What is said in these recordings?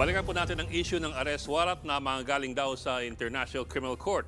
Balikan po natin ang issue ng arrest warrant na mga galing daw sa International Criminal Court.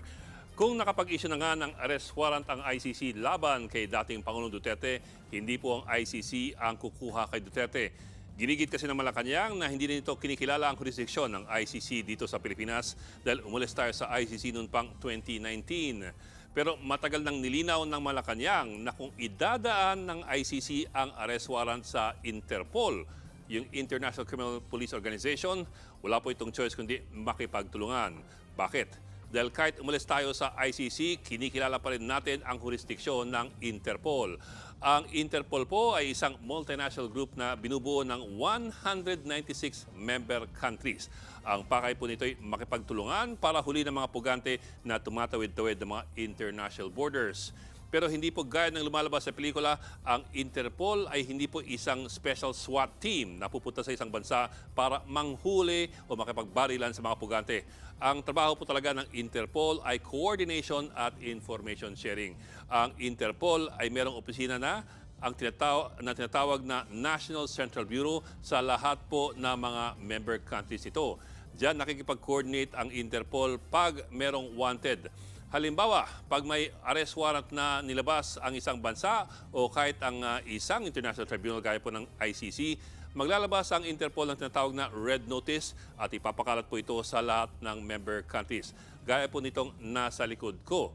Kung nakapag-issue na nga ng arrest warrant ang ICC laban kay dating Pangulong Duterte, hindi po ang ICC ang kukuha kay Duterte. Ginigit kasi ng Malacanang na hindi nito kinikilala ang jurisdiksyon ng ICC dito sa Pilipinas dahil umalis tayo sa ICC noon pang 2019. Pero matagal nang nilinaw ng Malacanang na kung idadaan ng ICC ang arrest warrant sa Interpol, yung International Criminal Police Organization, wala po itong choice kundi makipagtulungan. Bakit? Dahil kahit umalis tayo sa ICC, kinikilala pa rin natin ang jurisdiksyon ng Interpol. Ang Interpol po ay isang multinational group na binubuo ng 196 member countries. Ang pakay po nito ay makipagtulungan para huli ng mga pugante na tumatawid-tawid ng mga international borders. Pero hindi po gaya ng lumalabas sa pelikula, ang Interpol ay hindi po isang special SWAT team na pupunta sa isang bansa para manghuli o makipagbarilan sa mga pugante. Ang trabaho po talaga ng Interpol ay coordination at information sharing. Ang Interpol ay merong opisina na ang tinatawag na, tinatawag na National Central Bureau sa lahat po ng mga member countries ito. Diyan nakikipag-coordinate ang Interpol pag merong wanted. Halimbawa, pag may arrest warrant na nilabas ang isang bansa o kahit ang ah, isang international tribunal gaya po ng ICC, maglalabas ang Interpol ng tinatawag na red notice at ipapakalat po ito sa lahat ng member countries. Gaya po nitong nasa likod ko.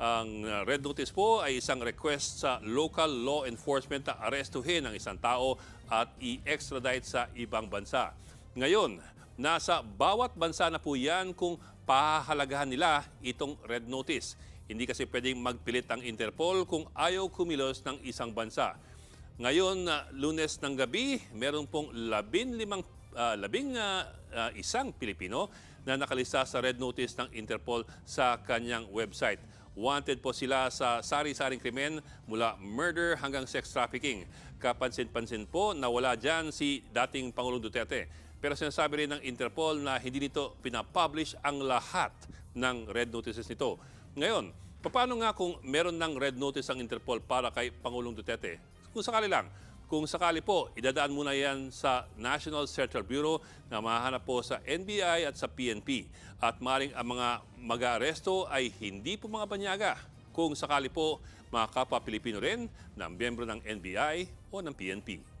Ang uh, red notice po ay isang request sa local law enforcement na arestuhin ang isang tao at i-extradite sa ibang bansa. Ngayon, nasa bawat bansa na po yan kung pahahalagahan nila itong red notice. Hindi kasi pwedeng magpilit ang Interpol kung ayaw kumilos ng isang bansa. Ngayon, na lunes ng gabi, meron pong labing limang ah, labing ah, ah, isang Pilipino na nakalista sa red notice ng Interpol sa kanyang website. Wanted po sila sa sari-saring krimen mula murder hanggang sex trafficking. Kapansin-pansin po na wala dyan si dating Pangulong Duterte. Pero sinasabi rin ng Interpol na hindi nito pinapublish ang lahat ng red notices nito. Ngayon, paano nga kung meron ng red notice ang Interpol para kay Pangulong Duterte? Kung sakali lang, kung sakali po, idadaan muna yan sa National Central Bureau na mahanap po sa NBI at sa PNP. At maring ang mga mag-aaresto ay hindi po mga banyaga. Kung sakali po, mga kapwa Pilipino rin na miyembro ng NBI o ng PNP.